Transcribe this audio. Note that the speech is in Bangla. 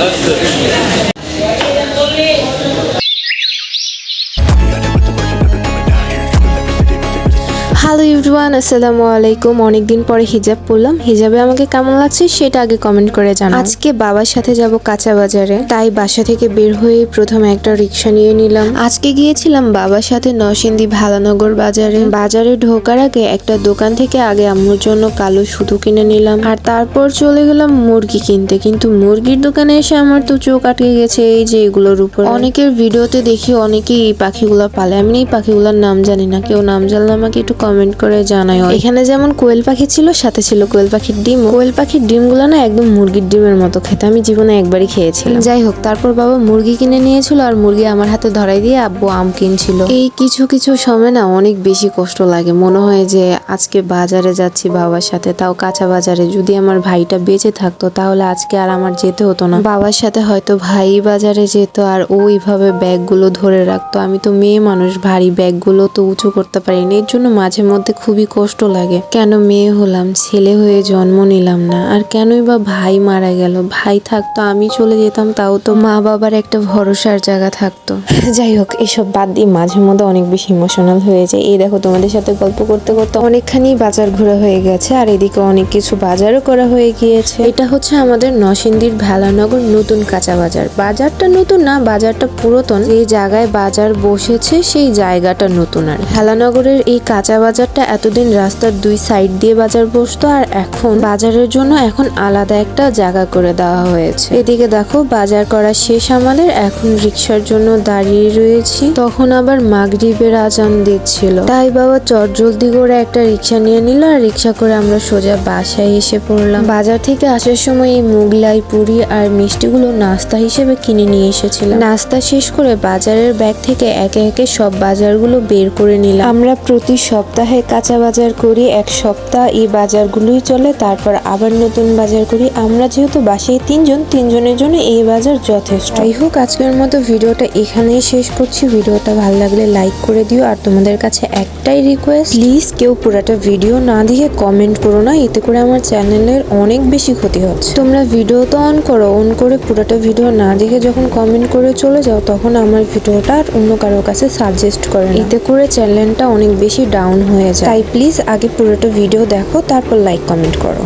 That's it. হ্যালো ইভরিওয়ান আসসালামু আলাইকুম অনেকদিন পরে হিজাব পরলাম। হিজাবে আমাকে কেমন লাগছে সেটা আগে কমেন্ট করে জানাও। আজকে বাবার সাথে যাব কাঁচা বাজারে। তাই বাসা থেকে বের হয়ে প্রথমে একটা রিক্সা নিয়ে নিলাম। আজকে গিয়েছিলাম বাবার সাথে নরসিংদী ভালানগর বাজারে। বাজারে ঢোকার আগে একটা দোকান থেকে আগে আম্মুর জন্য কালো সুতো কিনে নিলাম। আর তারপর চলে গেলাম মুরগি কিনতে। কিন্তু মুরগির দোকানে এসে আমার তো চোখ আটকে গেছে এই যে এগুলোর উপর। অনেকের ভিডিওতে দেখি অনেকেই এই পাখিগুলো পালে। আমি এই পাখিগুলোর নাম জানি না। কেউ নাম জানলে আমাকে একটু কমেন্ট করে জানায় এখানে যেমন কোয়েল পাখি ছিল সাথে ছিল কোয়েল পাখির ডিম। কোয়েল পাখির ডিমগুলো না একদম মুরগির ডিমের মতো খেতে। আমি জীবনে একবারই খেয়েছিলাম। যাই হোক তারপর বাবা মুরগি কিনে নিয়েছিল আর মুরগি আমার হাতে ধরাই দিয়ে আব্বু আম কিনছিল। এই কিছু কিছু সময় না অনেক বেশি কষ্ট লাগে। মনে হয় যে আজকে বাজারে যাচ্ছি বাবার সাথে তাও কাঁচা বাজারে। যদি আমার ভাইটা বেঁচে থাকতো তাহলে আজকে আর আমার যেতে হতো না। বাবার সাথে হয়তো ভাই বাজারে যেত আর ওইভাবে ব্যাগগুলো ধরে রাখতো। আমি তো মেয়ে মানুষ ভারী ব্যাগগুলো তো উঁচু করতে পারিনি। এর জন্য মাঝে মধ্যে খুবই কষ্ট লাগে। কেন মেয়ে হলাম ছেলে হয়ে জন্ম নিলাম না আর কেনই বা ভাই মারা গেল? ভাই থাকতো আমি চলে যেতাম তাও তো মা বাবার একটা ভরসার জায়গা থাকতো। যাই হোক এসব বাদ দিয়ে মাঝে মধ্যে অনেক বেশি ইমোশনাল হয়ে যায়। এই দেখো তোমাদের সাথে গল্প করতে করতে অনেকখানি বাজার ঘোরা হয়ে গেছে আর এদিকে অনেক কিছু বাজারও করা হয়ে গিয়েছে। এটা হচ্ছে আমাদের নরসিংদীর ভেলানগর নতুন কাঁচা বাজার। বাজারটা নতুন না বাজারটা পুরাতন। যে জায়গায় বাজার বসেছে সেই জায়গাটা নতুন আর। ভেলানগরের এই কাঁচা বাজারটা এতদিন রাস্তার দুই সাইড দিয়ে বাজার বসতো আর এখন বাজারের জন্য এখন আলাদা একটা জায়গা করে দেওয়া হয়েছে। এদিকে দেখো, বাজার করা শেষ আমাদের, এখন রিক্সার জন্য দাঁড়িয়ে রয়েছি। তখন আবার মাগরিবের আজান দিচ্ছিল। তাই বাবা চট জলদি করে একটা রিক্সা নিয়ে নিল আর রিক্সা করে আমরা সোজা বাসায় এসে পড়লাম। বাজার থেকে আসার সময় এই মুগলাই পুরি আর মিষ্টিগুলো নাস্তা হিসেবে কিনে নিয়ে এসেছিলাম। নাস্তা শেষ করে বাজারের ব্যাগ থেকে একে একে সব বাজারগুলো বের করে নিলাম। আমরা প্রতি সপ্তাহে কাঁচা বাজার করি এক সপ্তাহ, এই বাজারগুলোই চলে, তারপর আবার নতুন বাজার করি। আমরা যেহেতু বাসায় তিনজন, তিনজনের জন্য এই বাজার যথেষ্ট। যাই হোক, আজকের মতো ভিডিওটা এখানেই শেষ করছি। ভিডিওটা ভালো লাগলে লাইক করে দিও, আর তোমাদের কাছে একটাই রিকোয়েস্ট প্লিজ কেউ পুরাটা ভিডিও না দিয়ে কমেন্ট করো না, এতে করে আমার চ্যানেলের অনেক বেশি ক্ষতি হচ্ছে। তোমরা ভিডিও তো অন করো অন করে পুরাটা ভিডিও না দেখে যখন কমেন্ট করে চলে যাও, তখন আমার ভিডিওটা আর অন্য কারোর কাছে সাজেস্ট করে। এতে করে চ্যানেলটা অনেক বেশি ডাউন হয়ে যায়। তাই প্লিজ আগে পুরোটা ভিডিও দেখো তারপর লাইক কমেন্ট করো।